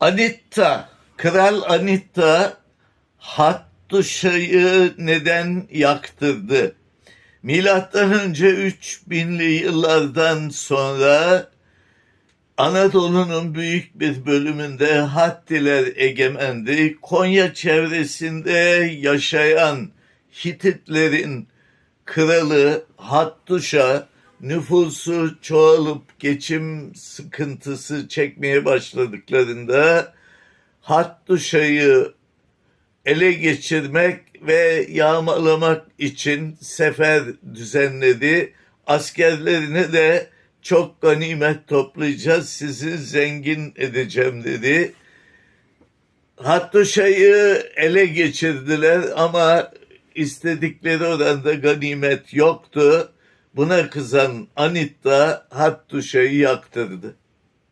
Anitta, Kral Anitta Hattuşa'yı neden yaktırdı? Milattan önce 3000'li yıllardan sonra Anadolu'nun büyük bir bölümünde Hattiler egemendi. Konya çevresinde yaşayan Hititlerin kralı Hattuşa nüfusu çoğalıp geçim sıkıntısı çekmeye başladıklarında Hattuşa'yı ele geçirmek ve yağmalamak için sefer düzenledi. Askerlerine de çok ganimet toplayacağız, sizi zengin edeceğim dedi. Hattuşa'yı ele geçirdiler ama istedikleri oranda ganimet yoktu. Buna kızan Anitta Hattuşa'yı yaktırdı.